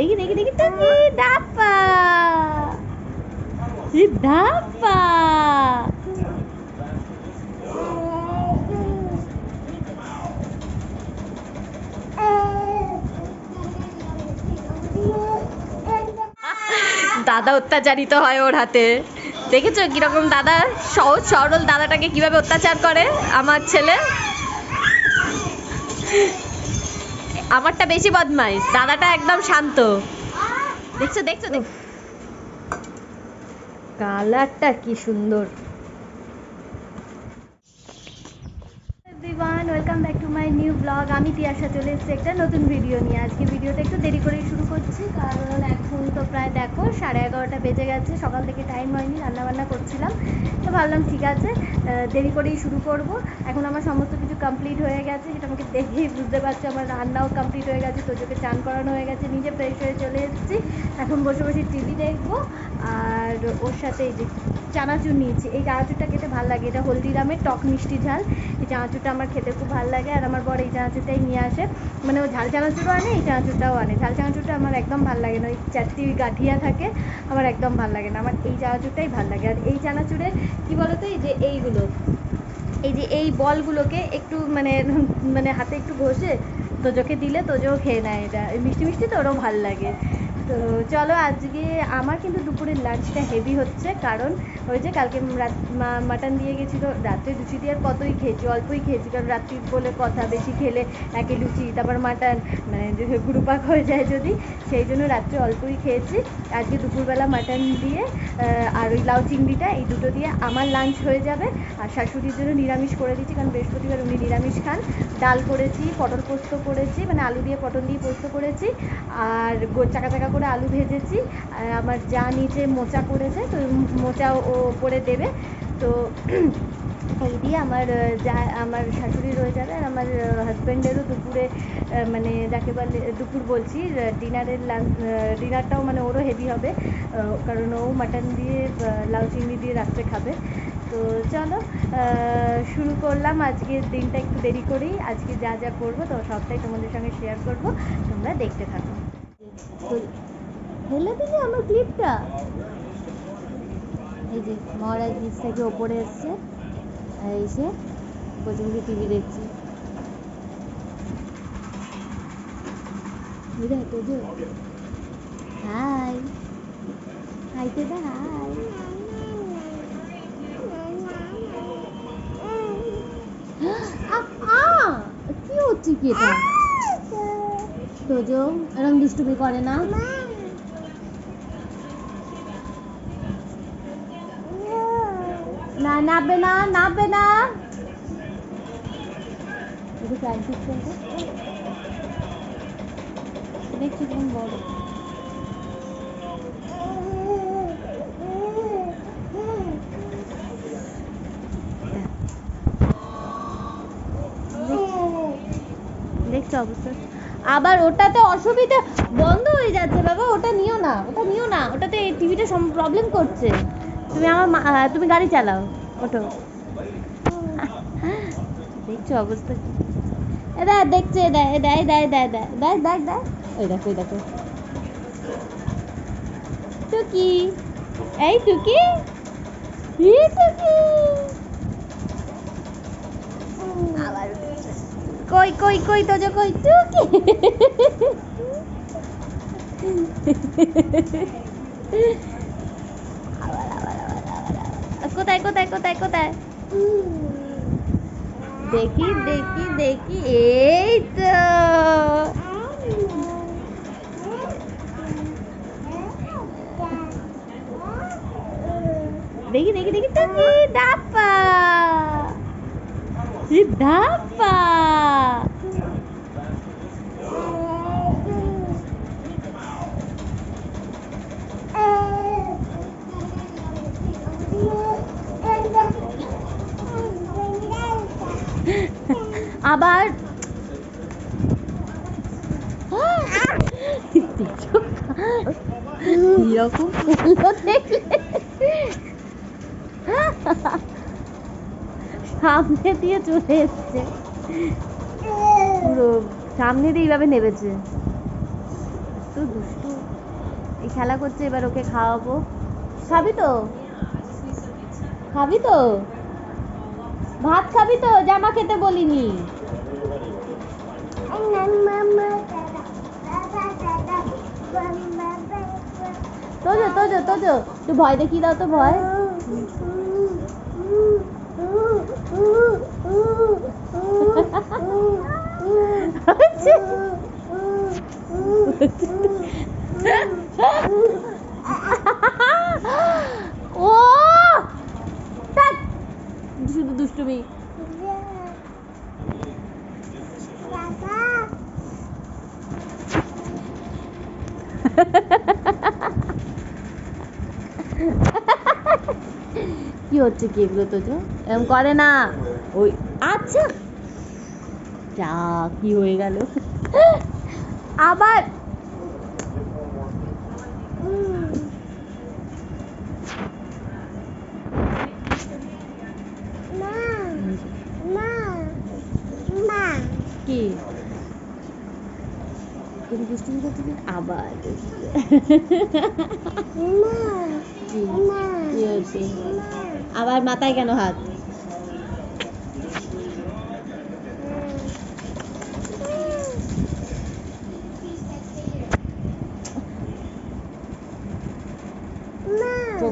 দেখি দেখি দেখি দাপ্পা রে দাপ্পা দাদা অত্যাচারিত হয় ওর হাতে। দেখেছ কীরকম দাদা? সহজ, সরল দাদাটাকে কীভাবে অত্যাচার করে? আমার ছেলে? আমারটা বেশি বদমাইশ দাদাটা একদম শান্ত। দেখছ দেখছ দেখ কালারটা কি সুন্দর। Everyone welcome back to my new blog আমি তিয়াশা চলে এসেছি একটা নতুন ভিডিও নিয়ে। আজকে ভিডিওটা একটু দেরি করেই শুরু করছি, কারণ এখন তো প্রায় দেখো, সাড়ে এগারোটা বেজে গেছে, সকাল থেকে টাইম হয়নি, রান্নাবান্না করছিলাম। তো ভাবলাম ঠিক আছে দেরি করেই শুরু করব। এখন আমার সমস্ত কিছু কমপ্লিট হয়ে গেছে, যেটা আমাকে দেখেই বুঝতে পারছ, আমার রান্নাও কমপ্লিট হয়ে গেছে, তোজোকে চান করানো হয়ে গেছে, নিজে ফ্রেশ হয়ে চলে এসেছি। এখন বসে বসে টিভি দেখব, আর ওর সাথে এই যে চানাচুর নিয়েছি। এই চানাচুরটা খেতে ভালো লাগে, এটা হলদিরামের টক মিষ্টি ঝাল, এই চানাচুরটা আমার খেতে খুব ভালো লাগে আর আমার বর এই চানাচুরটাই নিয়ে আসে। মানে ও ঝাল চানাচুরও আনে, এই চানাচুরটাও আনে। ঝাল চানাচুরটা আমার একদম ভালো লাগে না, ওই চারটি গাঠিয়া থাকে, আমার একদম ভালো লাগে না। আমার এই চানাচুরটাই ভালো লাগে। আর এই চানাচুরে কি বলতো, এই যে এইগুলো, এই যে এই বলগুলোকে একটু মানে মানে হাতে একটু ঘষে তোজোকে দিলে তোজোও খেয়ে নেয় এটা। মিষ্টি মিষ্টি তো ওরও ভালো লাগে। তো চলো আজকে আমার কিন্তু দুপুরের লাঞ্চটা হেভি হচ্ছে, কারণ ওই যে কালকে মাটন দিয়ে গেছিল, রাত্রে লুচি দিয়ে আর কতই খেয়েছি, অল্পই খেয়েছি, কারণ রাত্রি বলে কথা, বেশি খেলে একে লুচি, তারপর মাটন মানে গুরুপাক হয়ে যায় যদি, সেই জন্য রাত্রে অল্পই খেয়েছি। আজকে দুপুরবেলা মাটন দিয়ে আর ওই লাউ চিংড়িটা, এই দুটো দিয়ে আমার লাঞ্চ হয়ে যাবে। আর শাশুড়ির জন্য নিরামিষ করে দিয়েছি, কারণ বৃহস্পতিবার উনি নিরামিষ খান। ডাল করেছি, পটল পোস্ত করেছি মানে আলু দিয়ে পটল দিয়ে পোস্ত করেছি, আর চাকা চাকা করে আলু ভেজেছি, আর আমার যা নিচে মোচা করেছে তো মোচা ও করে দেবে। তো এই দিয়ে আমার যা, আমার শাশুড়ি রয়ে যাবে আর আমার হাজব্যান্ডেরও দুপুরে মানে যাকে বলে, দুপুর বলছি ডিনারের লাঞ্চ ডিনারটাও মানে ওরও হেভি হবে কারণ ও মাটন দিয়ে লাউ চিংড়ি দিয়ে রাত্রে খাবে। তো চলো শুরু করলাম। আজকের দিনটা একটু দেরি করেই, আজকে যা যা করব, তো সবটাই তোমাদের সঙ্গে শেয়ার করব। তোমরা দেখতে থাকো। ফেলে দিলি আমার ক্লিপটা। এই যে মহারাজ নিচ থেকে ওপরে এসছে। এসে বসে টিভি দেখছে। কি হচ্ছে কি এটা? তোজো এরকম দুষ্টুমি করে না না নাববে না নাববে না একটু প্র্যাকটিস করবে দেখছি কেমন বড় দেখছ অবস্থা আবার ওটাতে অসুবিধা বন্ধ হয়ে যাচ্ছে বাবা, ওটা নিও না, ওটা নিও না, ওটাতে টিভিটা প্রবলেম করছে। তুমি আমার তুমি গাড়ি চালাও ওটো দেখছ অবস্থা কি? এ দেখ, দেখছে দেয় দেয় দেয় দেয় দেয় দেখ দেখ দেখ ওই দেখো। ওই দেখো। টুকি। এই টুকি। ই টুকি আবার উঠেছে। কই কই কই তোজো কই টুকি আবার, আবার, আবার, আবার, আবার। কোথায় কোথায় কোথায় কোথায় দেখি দেখি দেখি এই তো দেখি দেখি দেখি টুকি দাপ্পা রে এরকম? করল দেখলে সামনে দিয়ে চলে এসছে। পুরো সামনে দিয়ে এইভাবে নেবেছে এত দুষ্টু, এই খেলা করছে, এবার ওকে খাওয়াবো। খাবি তো? খাবি তো? ভাত খাবি তো? জামা খেতে বলিনি। তোজো তোজো তোজো একটু ভয় দেখিয়ে দাও তো ভয় ও শুধু দুষ্টুমি কি হচ্ছে কি এগুলো তো যে? এরম করে না। ওই আচ্ছা। যা কি হয়ে গেল। আবার। আবার। কি? হয়েছে আবার মাথায় কেন হাত?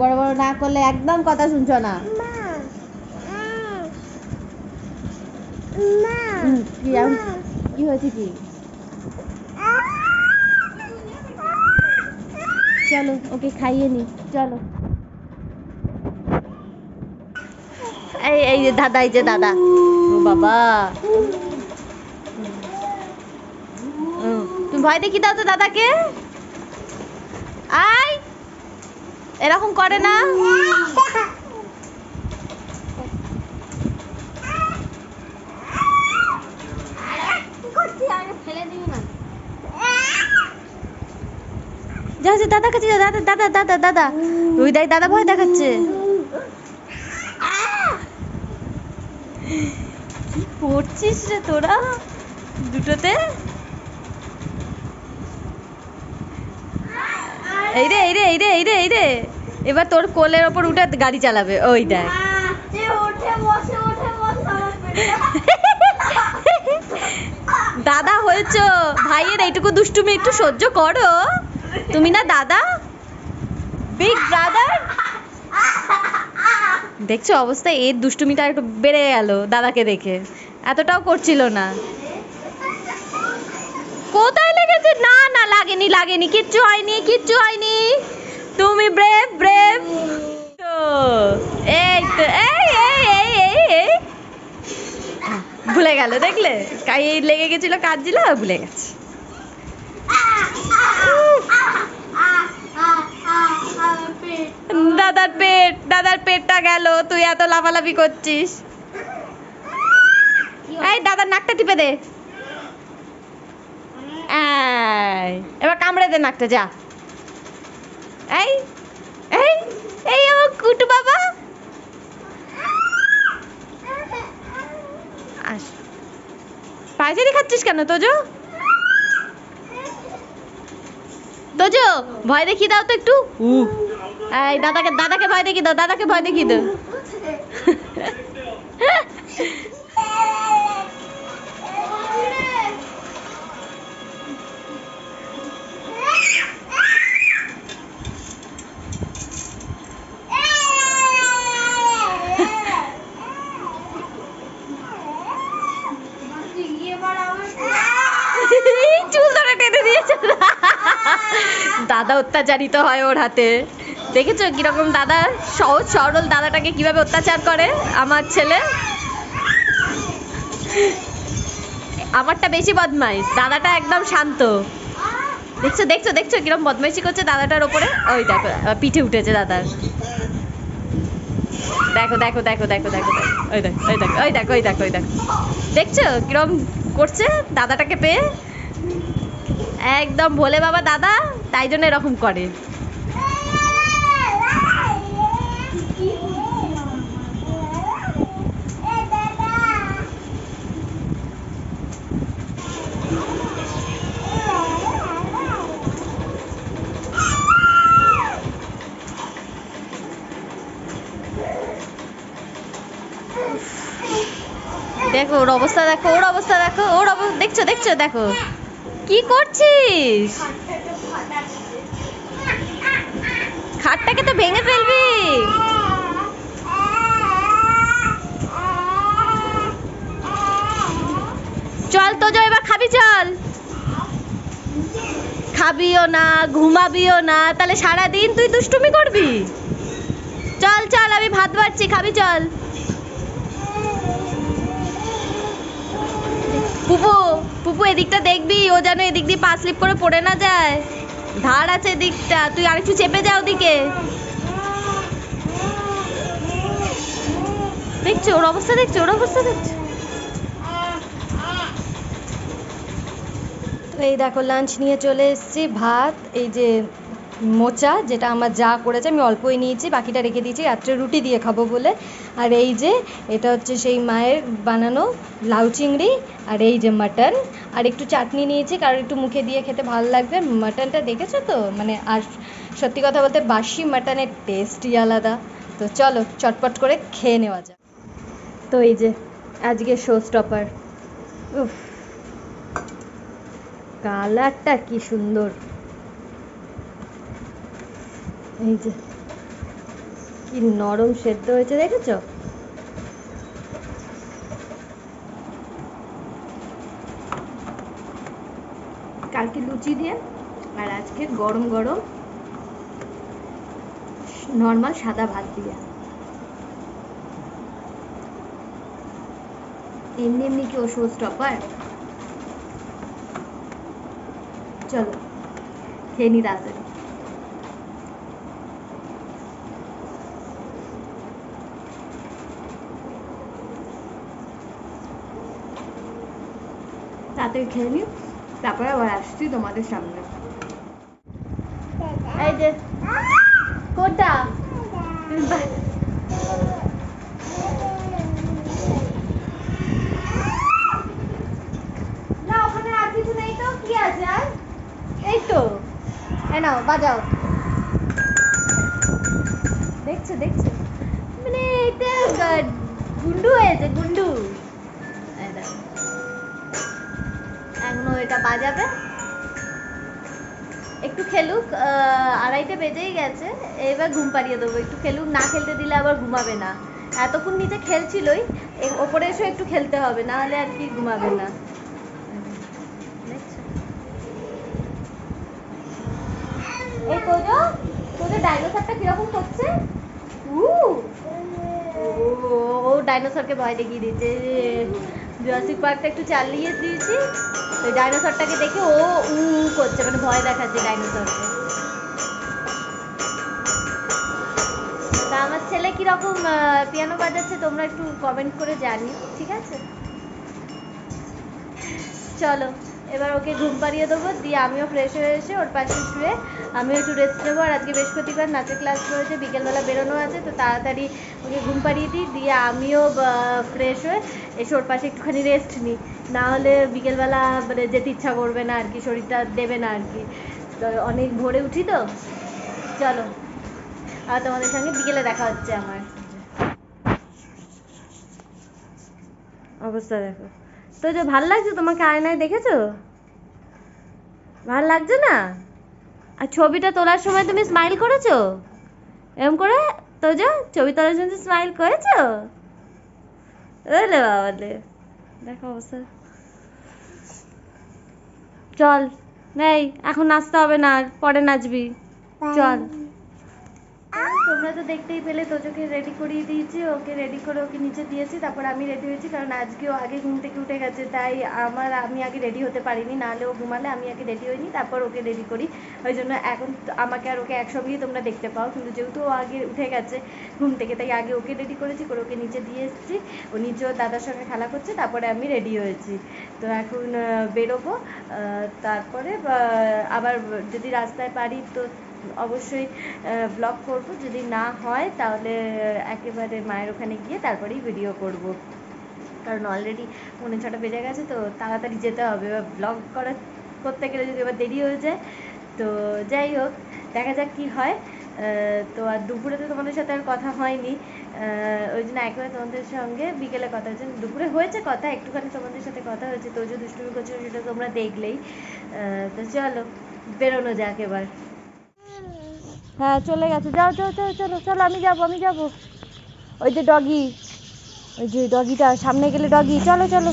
বড় বড় না করলে একদম কথা শুনছো না। কি হয়েছে কি? চলো, ওকে খাইয়ে নি, চলো। এই যে দাদা, এই যে দাদা। ও বাবা। তুমি ভয় দেখি দাও তো দাদাকে। আই এরকম করে না। দাদা কাছে দাদা দাদা দাদা দাদা। দেখ দাদা ভয় দেখাচ্ছে। কি করছিস রে তোরা? দুটোতে? এই রে এই রে এই রে এই রে এই রে। এবার তোর কোলের ওপর উঠে গাড়ি চালাবে। ওই দেখ। দাদা হয়েছ। ভাইয়ের এইটুকু দুষ্টুমি একটু সহ্য করো। তুমি না দাদা? বিগ ব্রাদার দেখছ অবস্থা? এর দুষ্টুমিটা একটু বেড়ে গেল দাদাকে দেখে। এতটাও করছিল না। কোথায় লেগেছে? না না, লাগেনি লাগেনি। কিচ্ছু হয়নি কিচ্ছু হয়নি। তুমি ব্রেভ ব্রেভ তো, এই তো, এই এই এই এই ভুলে গেল, দেখলে? কাই লেগে গেছিল, কাঁদছিল আর ভুলে গেছে। দাদার পেট, দাদার পেটটা গেল, তুই এত লাফালাফি করছিস। এই দাদার নাকটা টিপে দে। এবার কামড়ে দে নাকটা, যা। এই এই এই কুটু বাবা। আস। পায়চারি খাচ্ছিস কেন, তোজো? তোজো, ভয় দেখিয়ে দাও তো একটু। এই, দাদাকে দাদাকে ভয় দেখিয়ে দাও, দাদাকে ভয় দেখিয়ে দাও। চুল ধরে দাদা অত্যাচারিত হয় ওর হাতে। দেখেছ কীরকম দাদা? সহজ, সরল দাদাটাকে কীভাবে অত্যাচার করে? আমার ছেলে? আমারটা বেশি বদমাইশ। দাদাটা একদম শান্ত। দেখছ দেখছ দেখছ কীরকম বদমাইশি করছে দাদাটার ওপরে? ওই দেখো, পিঠে উঠেছে দাদার। দেখো দেখো দেখো দেখো দেখো ওই দেখো ওই দেখো ওই দেখো ওই দেখো ওই দেখো। দেখছ কিরম করছে দাদাটাকে পেয়ে? একদম ভোলে বাবা দাদা, তাই জন্য এরকম করে। দেখো, ওর অবস্থা দেখো, ওর অবস্থা দেখো, ওর অবস্থা দেখছ দেখছ, দেখো। কি করছিস? খাটটাকে তো ভেঙে ফেলবি। চল তো যা এবার খাবি, চল। খাবিও না, ঘুমাবিও না, তাহলে সারা দিন তুই দুষ্টুমি করবি? চল চল, আমি ভাত বাড়ছি, খাবি, চল। পুপু পুপু, এদিকটা দেখবি? ও যেন এদিক দিয়ে পা স্লিপ করে পড়ে না যায়। ধার আছে এদিকটা। তুই আরেকটু চেপে যা ওদিকে। দেখছ? ওর অবস্থা দেখছ? ওর অবস্থা দেখছ? এই দেখো লাঞ্চ নিয়ে চলে এসেছি, ভাত, এই যে মোচা, যেটা আমার যা করেছে আমি অল্পই নিয়েছি, বাকিটা রেখে দিয়েছি, রাত্রে রুটি দিয়ে খাব বলে। আর এই যে, এটা হচ্ছে সেই মায়ের বানানো লাউ চিংড়ি, আর এই যে মাটন। আর একটু চাটনি নিয়েছি, কারণ একটু মুখে দিয়ে খেতে ভালো লাগবে। মাটনটা দেখেছ তো? মানে আর সত্যি কথা বলতে বাসি মাটনের টেস্টই আলাদা। তো চলো, চটপট করে খেয়ে নেওয়া যাক। তো এই যে, আজকে শো স্টপার উফ কালারটা কি সুন্দর। এই যে, কি নরম সেদ্ধ হয়েছে দেখেছ? কালকে লুচি দিয়ে আর আজকে গরম গরম নর্মাল সাদা ভাত দিয়ে। এমনি এমনি কি ও শো স্টপার চলো, খেয়ে নি তাড়াতাড়ি। তাড়াতাড়ি খেয়ে নি তারপরে আবার আসছি তোমাদের সামনে। এই যে, কোনটা? বাহ। না, ওখানে আর কিছু নেই তো, কি আছে আর? এই তো নাও, বাজাও। দেখছ দেখছ? মানে এটা গুন্ডু হয়েছে, গুন্ডু। এখনও এটা বাজাবে একটু খেলুক আড়াইটে বেজেই গেছে এবার ঘুম পাড়িয়ে দেবো একটু খেলুক না খেলতে দিলে আবার ঘুমাবে না এতক্ষণ নিচে খেলছিলই ওপরে এসে একটু খেলতে হবে না হলে আর কি ঘুমাবে না ডাইনোসরটা কীরকম করছে উ ও ও ডাইনোসরকে ভয় দেখিয়ে দিচ্ছে জুরাসিক পার্কটা একটু চালিয়ে দিয়েছি ওই ডাইনোসরটাকে দেখে ও উ করছে মানে ভয় দেখাচ্ছে ডাইনোসরকে তা আমার ছেলে কীরকম পিয়ানো বাজাচ্ছে তোমরা একটু কমেন্ট করে জানিও, ঠিক আছে? চলো। এবার ওকে ঘুম পাড়িয়ে দেবো, দিয়ে আমিও ফ্রেশ হয়ে এসে ওর পাশে শুয়ে আমিও একটু রেস্ট নেব। আর আজকে বৃহস্পতিবার নাচের ক্লাস রয়েছে, বিকেলবেলা বেরোনো আছে, তো তাড়াতাড়ি ওকে ঘুম পাড়িয়ে দিই, দিয়ে আমিও ফ্রেশ হয়ে এসে ওর পাশে একটুখানি রেস্ট নিই। না হলে বিকেলবেলা মানে যেতে ইচ্ছা করবে না আর কি, শরীরটা দেবে না আর কি। তো অনেক ভোরে উঠি তো। চলো আর তোমাদের সঙ্গে বিকেলে দেখা হচ্ছে আমার। অবস্থা দেখো। তো যে ভালো লাগছে তোমাকে আয়নায় দেখেছ? ভালো লাগছে না? আর ছবিটা তোলার সময় তুমি স্মাইল করেছ? এরকম করে? তো যে ছবি তোলার সময় স্মাইল করেছ? ওলে বাবালে দেখো অবস্থা। চল, নেই, এখন নাচতে হবে না পরে নাচবি। চল। তোমরা তো দেখতেই পেলে, তোজোকে রেডি করিয়ে দিয়েছি, ওকে রেডি করে ওকে নিচে দিয়েছি, তারপর আমি রেডি হয়েছি, কারণ আজকে ও আগে ঘুম থেকে উঠে গেছে, তাই আমার, আমি আগে রেডি হতে পারিনি, নাহলে ও ঘুমালে আমি আগে রেডি হইনি, তারপর ওকে রেডি করি, ওই জন্য এখন আমাকে আর ওকে একসঙ্গেই তোমরা দেখতে পাও, কিন্তু যেহেতু ও আগে উঠে গেছে ঘুম থেকে, তাই আগে ওকে রেডি করেছি, করে ওকে নিচে দিয়ে এসেছি, ও নিচেও দাদার সঙ্গে খেলা করছে, তারপরে আমি রেডি হয়েছি, তো এখন বেরোবো তারপরে আবার যদি রাস্তায় পারি তো অবশ্যই ব্লগ করব। যদি না হয়, তাহলে একেবারে মায়ের ওখানে গিয়ে তারপরেই ভিডিও করব। কারণ অলরেডি পৌনে ছটা বেজে গেছে, তো তাড়াতাড়ি যেতে হবে। এবার ব্লগ করা করতে গেলে যদি এবার দেরি হয়ে যায়, তো যাই হোক, দেখা যাক কি হয়। তো আর দুপুরে তো তোমাদের সাথে আর কথা হয়নি। ওই জন্য একেবারে তোমাদের সঙ্গে বিকেলে কথা হয়েছে। দুপুরে হয়েছে কথা, একটুখানি তোমাদের সাথে কথা হয়েছে। তো যে দুষ্টুমি করছিল সেটা তোমরা দেখলেই। তো চলো, বেরোনো যাক এবার। হ্যাঁ চলে গেছে। যাও যাও যাও, চলো চলো, আমি যাব আমি যাব। ওই যে ডগি ওই যে ডগিটা সামনে গেলে ডগি চলো চলো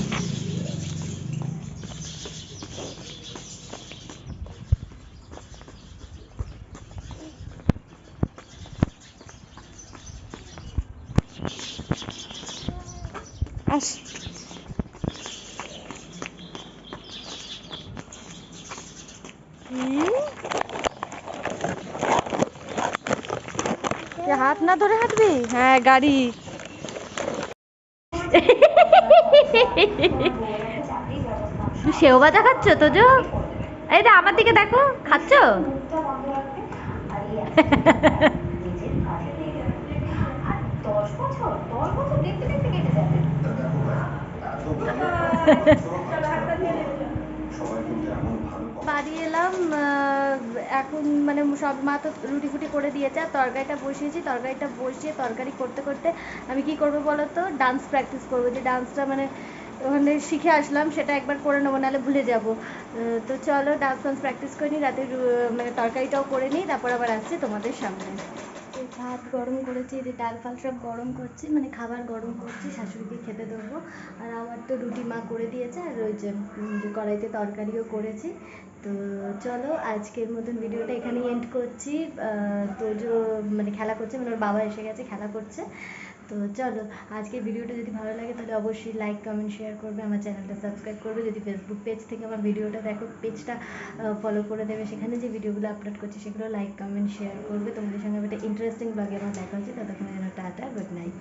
আস কি? তুই হাত না ধরে হাঁটবি? হ্যাঁ গাড়ি। তুই সেও বাজা খাচ্ছ তোজো? এই দা আমার দিকে দেখো খাচ্ছ? বাড়ি এলাম এখন মানে সব মা তো রুটি ফুটি করে দিয়েছে, আর তরকারিটা বসিয়েছি, তরকারিটা বসিয়ে তরকারি করতে করতে আমি কি করব বলো তো ডান্স প্র্যাকটিস করব। যে ডান্সটা মানে ওখানে শিখে আসলাম, সেটা একবার করে নেব, নাহলে ভুলে যাব। তো চলো ডান্স ফান্স প্র্যাকটিস করে নিই রাতে মানে তরকারিটাও করে নিই তারপর আবার আসছি তোমাদের সামনে। ভাত গরম করেছি ডাল ফাল সব গরম করছি মানে খাবার গরম করছি, শাশুড়িকে খেতে দেবো। আর আমার তো রুটি মা করে দিয়েছে, আর ওই যে কড়াইতে তরকারিও করেছি। তো চলো, আজকের মতন ভিডিওটা এখানেই এন্ড করছি। তো মানে খেলা করছে মানে ওর বাবা এসে গেছে, খেলা করছে। তো চলো, আজকের ভিডিওটা যদি ভালো লাগে তাহলে অবশ্যই লাইক কমেন্ট শেয়ার করবে, আমার চ্যানেলটা সাবস্ক্রাইব করবে। যদি ফেসবুক পেজ থেকে আমার ভিডিওটা দেখো পেজটা ফলো করে দেবে, সেখানে যে ভিডিওগুলো আপলোড করছি সেগুলো লাইক কমেন্ট শেয়ার করবে। তোমাদের সঙ্গে একটা ইন্টারেস্টিং ব্লগে আমার দেখা হচ্ছে। ততক্ষণের জন্য টাটা গুড নাইট